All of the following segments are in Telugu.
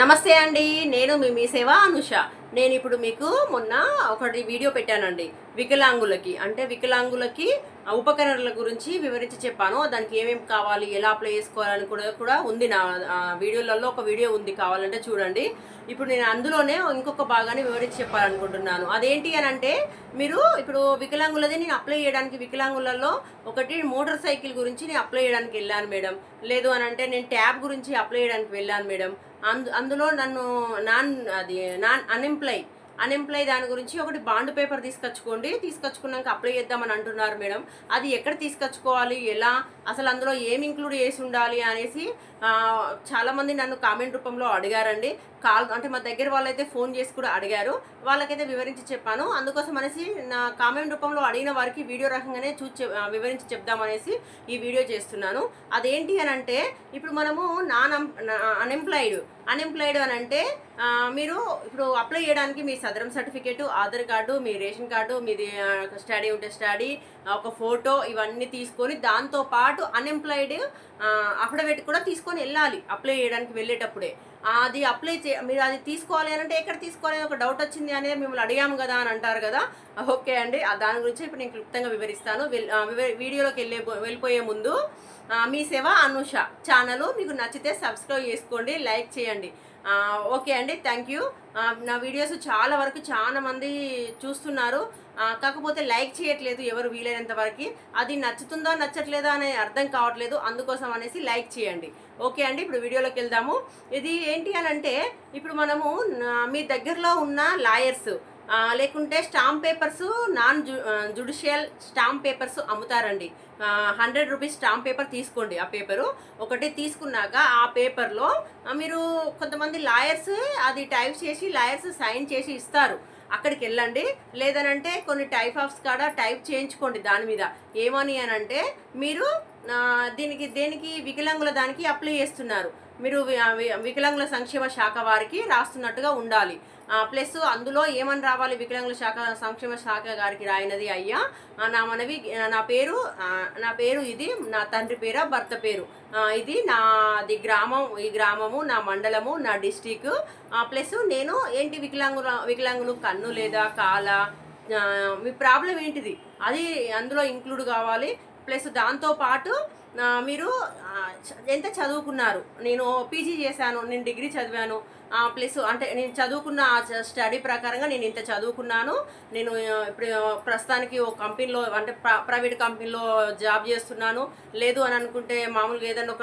నమస్తే అండి నేను మీ మీ సేవ అనుష. నేను ఇప్పుడు మీకు మొన్న ఒకటి వీడియో పెట్టానండి వికలాంగులకి. అంటే వికలాంగులకి ఉపకరణల గురించి వివరించి చెప్పాను. దానికి ఏమేమి కావాలి ఎలా అప్లై చేసుకోవాలని కూడా కూడా ఉంది నా వీడియోలలో ఒక వీడియో ఉంది కావాలంటే చూడండి. ఇప్పుడు నేను అందులోనే ఇంకొక భాగాన్ని వివరించి చెప్పాలనుకుంటున్నాను. అదేంటి అని అంటే మీరు ఇప్పుడు వికలాంగులది నేను అప్లై చేయడానికి వికలాంగులలో ఒకటి మోటార్ సైకిల్ గురించి నేను అప్లై చేయడానికి వెళ్ళాను మేడం. లేదు అని అంటే నేను ట్యాబ్ గురించి అప్లై చేయడానికి వెళ్ళాను మేడం. అందు అందులో నన్ను నాన్ అది నాన్ అన్ఎంప్లాయ్ అన్ఎంప్లాయ్ దాని గురించి ఒకటి బాండ్ పేపర్ తీసుకొచ్చుకోండి. తీసుకొచ్చుకున్నాక అప్లై చేద్దామని అంటున్నారు మేడం. అది ఎక్కడ తీసుకొచ్చుకోవాలి? ఎలా? అసలు అందులో ఏమి ఇంక్లూడ్ చేసి ఉండాలి అనేసి చాలామంది నన్ను కామెంట్ రూపంలో అడిగారండి. కాల్ అంటే మా దగ్గర వాళ్ళైతే ఫోన్ చేసి కూడా అడిగారు. వాళ్ళకైతే వివరించి చెప్పాను. అందుకోసం అనేసి నా కామెంట్ రూపంలో అడిగిన వారికి వీడియో రకంగానే చూసి చెప్- వివరించి చెప్దామనేసి ఈ వీడియో చేస్తున్నాను. అదేంటి అని అంటే ఇప్పుడు మనము నాన్ అన్ఎంప్లాయిడ్ అన్ఎంప్లాయిడ్ అని అంటే మీరు ఇప్పుడు అప్లై చేయడానికి మీ సదరం సర్టిఫికేట్ ఆధార్ కార్డు మీ రేషన్ కార్డు మీది స్టడీ ఉంటే స్టడీ ఒక ఫోటో ఇవన్నీ తీసుకొని దాంతో పాటు అన్ఎంప్లాయిడ్ అఫిడవిట్ కూడా తీసుకొని వెళ్ళాలి అప్లై చేయడానికి వెళ్ళేటప్పుడే. అది అప్లై చే మీరు అది తీసుకోవాలి అని అంటే ఎక్కడ తీసుకోవాలి? అని ఒక డౌట్ వచ్చింది అనేది మిమ్మల్ని అడిగాము కదా అని అంటారు కదా. ఓకే అండి. ఆ దాని గురించి ఇప్పుడు నేను క్లుప్తంగా వివరిస్తాను. వీడియోలోకి వెళ్ళే వెళ్ళిపోయే ముందు మీ సేవ అనుష ఛానల్. మీకు నచ్చితే సబ్స్క్రైబ్ చేసుకోండి లైక్ చేయండి. ఓకే అండి థ్యాంక్ యూ నా వీడియోస్ చాలా వరకు చాలా మంది చూస్తున్నారు. కాకపోతే లైక్ చేయట్లేదు ఎవరు వీలైనంత వరకు. అది నచ్చుతుందో నచ్చట్లేదో అనే అర్థం కావట్లేదు. అందుకోసం అనేసి లైక్ చేయండి. ఓకే అండి ఇప్పుడు వీడియోలోకి వెళ్దాము. ఇది ఏంటి అని అంటే ఇప్పుడు మనము మీ దగ్గరలో ఉన్న లాయర్స్ లేకుంటే స్టాంప్ పేపర్స్ నాన్ జు జుడిషియల్ స్టాంప్ పేపర్స్ అమ్ముతారండి. హండ్రెడ్ రూపీస్ స్టాంప్ పేపర్ తీసుకోండి. ఆ పేపరు ఒకటి తీసుకున్నాక ఆ పేపర్లో మీరు కొంతమంది లాయర్స్ అది టైప్ చేసి లాయర్స్ సైన్ చేసి ఇస్తారు. అక్కడికి వెళ్ళండి. లేదనంటే కొన్ని టైప్ ఆఫ్స్ కాడ టైప్ చేయించుకోండి దాని మీద. ఏమని అని అంటే మీరు దీనికి దేనికి వికలాంగుల దానికి అప్లై చేస్తున్నారు. మీరు వికలాంగుల సంక్షేమ శాఖ వారికి రాస్తున్నట్టుగా ఉండాలి. ప్లస్ అందులో ఏమని రావాలి? వికలాంగుల శాఖ సంక్షేమ శాఖ గారికి రాయినది అయ్యా. నా మనవి నా పేరు నా పేరు ఇది నా తండ్రి పేరు భర్త పేరు. ఇది నాది గ్రామం ఈ గ్రామము నా మండలము నా డిస్టిక్. ప్లస్ నేను ఏంటి వికలాంగుల వికలాంగులు కన్ను లేదా కాల? మీ ప్రాబ్లం ఏంటిది? అది అందులో ఇంక్లూడ్ కావాలి. ప్లస్ దాంతోపాటు మీరు ఎంత చదువుకున్నారు? నేను పీజీ చేశాను నేను డిగ్రీ చదివాను. ప్లస్ అంటే నేను చదువుకున్న ఆ స్టడీ ప్రకారంగా నేను ఇంత చదువుకున్నాను. నేను ఇప్పుడు ప్రస్తుతానికి ఒక కంపెనీలో అంటే ప్ర- ప్రైవేట్ కంపెనీలో జాబ్ చేస్తున్నాను. లేదు అని అనుకుంటే మామూలుగా ఏదైనా ఒక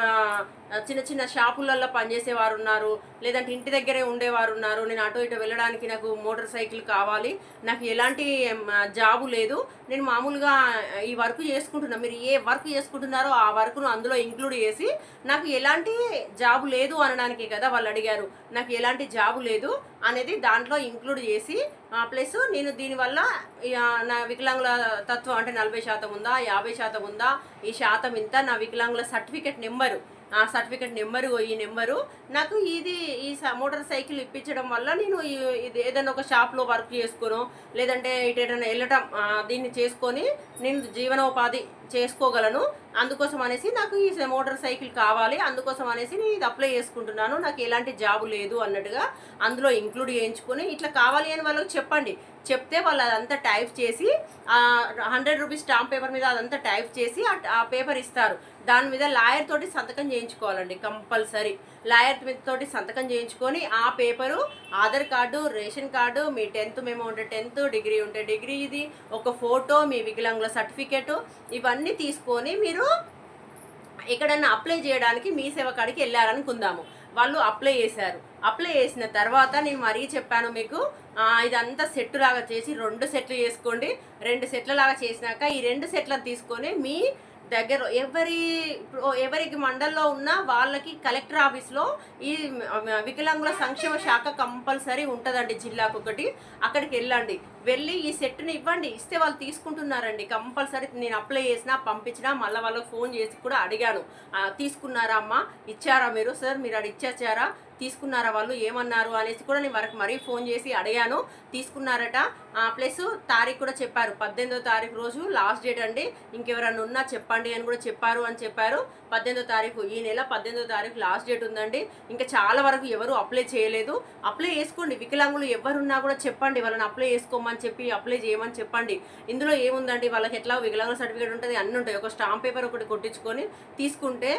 చిన్న చిన్న షాపులలో పనిచేసేవారు ఉన్నారు. లేదంటే ఇంటి దగ్గరే ఉండేవారు ఉన్నారు. నేను అటు ఇటు వెళ్ళడానికి నాకు మోటార్ సైకిల్ కావాలి. నాకు ఎలాంటి జాబు లేదు. నేను మామూలుగా ఈ వర్క్ చేసుకుంటున్నాను మీరు ఏ వర్క్ చేసుకుంటున్నారో ఆ వర్క్ను అందులో ఇంక్లూడ్ చేసి నాకు ఎలాంటి జాబు లేదు అనడానికే కదా వాళ్ళు అడిగారు. నాకు ఎలాంటి జాబు లేదు అనేది దాంట్లో ఇంక్లూడ్ చేసి ప్లస్ నేను దీనివల్ల నా వికలాంగుల తత్వం అంటే నలభై శాతం ఉందా యాభై శాతం ఉందా ఈ శాతం ఇంత నా వికలాంగుల సర్టిఫికెట్ నెంబరు ఆ సర్టిఫికెట్ నెంబరు ఈ నెంబరు నాకు ఇది ఈ మోటార్ సైకిల్ ఇప్పించడం వల్ల నేను ఈ- ఇది ఏదైనా ఒక షాప్లో వర్క్ చేసుకోను లేదంటే ఇటు ఏదైనా వెళ్ళటం దీన్ని చేసుకొని నేను జీవనోపాధి చేసుకోగలను. అందుకోసం అనేసి నాకు ఈ మోటార్ సైకిల్ కావాలి. అందుకోసం అనేసి నేను ఇది అప్లై చేసుకుంటున్నాను. నాకు ఎలాంటి జాబు లేదు అన్నట్టుగా అందులో ఇంక్లూడ్ చేయించుకొని ఇట్లా కావాలి అని వాళ్ళకి చెప్పండి. చెప్తే వాళ్ళు అదంతా టైప్ చేసి హండ్రెడ్ రూపీస్ స్టాంప్ పేపర్ మీద అదంతా టైప్ చేసి ఆ- ఆ పేపర్ ఇస్తారు. దాని మీద లాయర్ తోటి సంతకం చేయించుకోవాలండి కంపల్సరీ. లాయర్ మీద తోటి సంతకం చేయించుకొని ఆ paper Aadhaar card ration card మీ టెన్త్ మేము ఉంటే టెన్త్ డిగ్రీ ఉంటే డిగ్రీ ఇది ఒక ఫోటో మీ వికలాంగుల సర్టిఫికేటు ఇవన్నీ తీసుకొని మీరు ఎక్కడన్నా అప్లై చేయడానికి మీ సేవ కాడికి వెళ్ళారనుకుందాము. వాళ్ళు అప్లై చేశారు. అప్లై చేసిన తర్వాత నేను మరీ చెప్పాను మీకు ఇదంతా సెట్ లాగా చేసి రెండు సెట్లు చేసుకోండి. రెండు సెట్ల లాగా చేసినాక ఈ రెండు సెట్లను తీసుకొని మీ దగ్గర ఎవరి ఎవరికి మండల్లో ఉన్న వాళ్ళకి కలెక్టర్ ఆఫీస్లో ఈ వికలాంగుల సంక్షేమ శాఖ కంపల్సరీ ఉంటుందండి జిల్లాకు ఒకటి. అక్కడికి వెళ్ళండి. వెళ్ళి ఈ సెట్ని ఇవ్వండి. ఇస్తే వాళ్ళు తీసుకుంటున్నారండి. కంపల్సరీ నేను అప్లై చేసినా పంపించినా మళ్ళీ వాళ్ళకి ఫోన్ చేసి కూడా అడిగాను. తీసుకున్నారా అమ్మా? ఇచ్చారా మీరు? సార్ మీరు అది ఇచ్చేచ్చారా తీసుకున్నారా వాళ్ళు? ఏమన్నారు? అనేసి కూడా నేను వరకు మరీ ఫోన్ చేసి అడిగాను. తీసుకున్నారట. ప్లస్ తారీఖు కూడా చెప్పారు. పద్దెనిమిదో తారీఖు రోజు లాస్ట్ డేట్ అండి. ఇంకెవరన్నా ఉన్నా చెప్పండి అని కూడా చెప్పారు అని చెప్పారు. పద్దెనిమిదో తారీఖు ఈ నెల పద్దెనిమిదో తారీఖు లాస్ట్ డేట్ ఉందండి. ఇంకా చాలా వరకు ఎవరు అప్లై చేయలేదు. అప్లై చేసుకోండి. వికలాంగులు ఎవరున్నా కూడా చెప్పండి. వాళ్ళని అప్లై చేసుకోమని చెప్పి అప్లై చేయమని చెప్పండి. ఇందులో ఏముందండి? వాళ్ళకి ఎట్లా వికలాంగుల సర్టిఫికేట్ ఉంటుంది అన్నీ ఉంటాయి ఒక స్టాంప్ పేపర్ ఒకటి కొట్టించుకొని తీసుకుంటే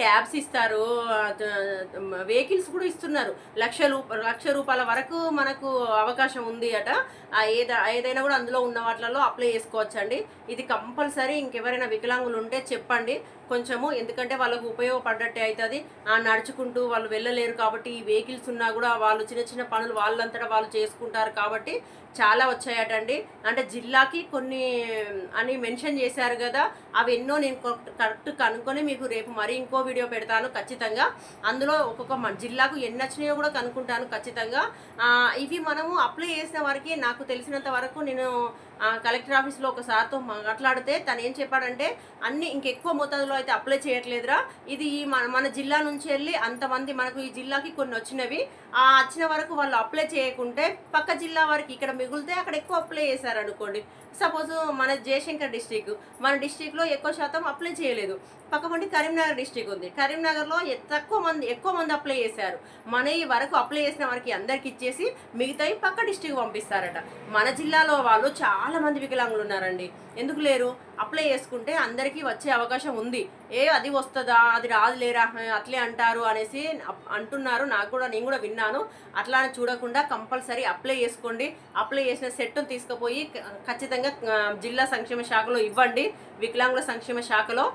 ట్యాబ్స్ ఇస్తారు. వెహికల్ వెహికల్స్ కూడా ఇస్తున్నారు. లక్ష రూప లక్ష రూపాయల వరకు మనకు అవకాశం ఉంది అట. ఏదైనా ఏద ఏదైనా కూడా అందులో ఉన్న వాటిలలో అప్లై చేసుకోవచ్చండి. ఇది కంపల్సరీ ఇంకెవరైనా వికలాంగులు ఉంటే చెప్పండి. కొంచెము ఎందుకంటే వాళ్ళకు ఉపయోగపడ్డట్టే అవుతుంది ఆ నడుచుకుంటూ వాళ్ళు వెళ్ళలేరు కాబట్టి ఈ వెహికల్స్ ఉన్నా కూడా వాళ్ళు చిన్న చిన్న పనులు వాళ్ళంతటా వాళ్ళు చేసుకుంటారు కాబట్టి చాలా వచ్చాయటండి. అంటే జిల్లాకి కొన్ని అని మెన్షన్ చేశారు కదా అవి ఎన్నో నేను కరెక్ట్ కనుక్కొని మీకు రేపు మరీ ఇంకో వీడియో పెడతాను ఖచ్చితంగా. అందులో ఒక్కొక్క జిల్లాకు ఎన్ని వచ్చినాయో కూడా కనుక్కుంటాను ఖచ్చితంగా. ఇవి మనము అప్లై చేసిన వారికి నాకు తెలిసినంత వరకు నేను కలెక్టర్ ఆఫీస్లో ఒక సార్తో మాట్లాడితే తను ఏం చెప్పాడంటే అన్ని ఇంకెక్కువ మోతాదులో అయితే అప్లై చేయట్లేదురా. ఇది ఈ మన మన జిల్లా నుంచి వెళ్ళి అంతమంది మనకు ఈ జిల్లాకి కొన్ని వచ్చినవి. ఆ వచ్చిన వరకు వాళ్ళు అప్లై చేయకుంటే పక్క జిల్లా వారికి ఇక్కడ మిగులితే అక్కడ ఎక్కువ అప్లై చేశారు అనుకోండి సపోజ్ మన జయశంకర్ డిస్టిక్ మన డిస్టిక్లో ఎక్కువ శాతం అప్లై చేయలేదు. పక్కపంటి కరీంనగర్ డిస్టిక్ ఉంది. కరీంనగర్లో తక్కువ మంది ఎక్కువ మంది అప్లై చేశారు. మన ఈ వరకు అప్లై చేసిన వారికి అందరికి ఇచ్చేసి మిగతాయి పక్క డిస్టిక్ పంపిస్తారట. మన జిల్లాలో వాళ్ళు చాలా మంది వికలాంగులు ఉన్నారండి. ఎందుకు లేరు? అప్లై చేసుకుంటే అందరికీ వచ్చే అవకాశం ఉంది. ఏ అది వస్తుందా అది రాదు లేరా అట్లే అంటారు అనేసి అంటున్నారు. నాకు కూడా నేను కూడా విన్నాను. అట్లా అని చూడకుండా కంపల్సరీ అప్లై చేసుకోండి. అప్లై చేసిన సెట్ను తీసుకుపోయి ఖచ్చితంగా జిల్లా సంక్షేమ శాఖలో ఇవ్వండి. వికలాంగుల సంక్షేమ శాఖలో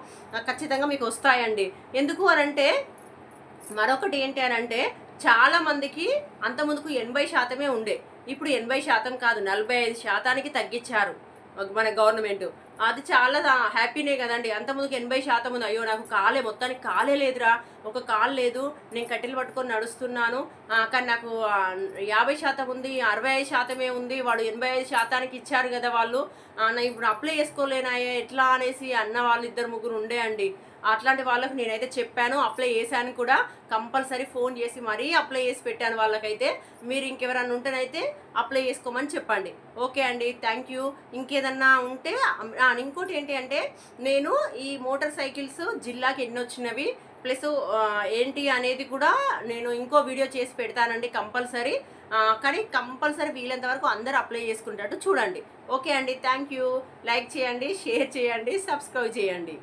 ఖచ్చితంగా మీకు వస్తాయండి. ఎందుకు అని అంటే మరొకటి ఏంటి అని అంటే చాలామందికి అంత ముందుకు ఎనభై శాతమే ఉండే. ఇప్పుడు ఎనభై శాతం కాదు నలభై ఐదు శాతానికి తగ్గించారు. మన గవర్నమెంట్. అది చాలా హ్యాపీనే కదండి. అంత ముందుకు ఎనభై శాతం ఉంది. అయ్యో నాకు కాలే. మొత్తానికి కాలే లేదురా. ఒక కాలు లేదు. నేను కట్టెలు పట్టుకొని నడుస్తున్నాను. కానీ నాకు యాభై శాతం ఉంది. అరవై ఐదు శాతమే ఉంది. వాడు ఎనభై ఐదు శాతానికి ఇచ్చారు కదా వాళ్ళు. నా ఇప్పుడు అప్లై చేసుకోలేనాయే. ఎట్లా అనేసి అన్న వాళ్ళు ఇద్దరు ముగ్గురు ఉండే అండి. అట్లాంటి వాళ్ళకు నేనైతే చెప్పాను అప్లై చేశాను కూడా. కంపల్సరీ ఫోన్ చేసి మరీ అప్లై చేసి పెట్టాను వాళ్ళకైతే. మీరు ఇంకెవరన్నా ఉంటేనైతే అప్లై చేసుకోమని చెప్పండి. ఓకే అండి థ్యాంక్ యూ ఇంకేదన్నా ఉంటే ఇంకోటి ఏంటి అంటే నేను ఈ మోటార్ సైకిల్స్ జిల్లాకి ఎన్ని వచ్చినవి ప్లస్ ఏంటి అనేది కూడా నేను ఇంకో వీడియో చేసి పెడతానండి కంపల్సరీ. కానీ కంపల్సరీ వీలంత వరకు అందరూ అప్లై చేసుకుంటాడు చూడండి. ఓకే అండి థ్యాంక్ యూ లైక్ చేయండి షేర్ చేయండి సబ్స్క్రైబ్ చేయండి.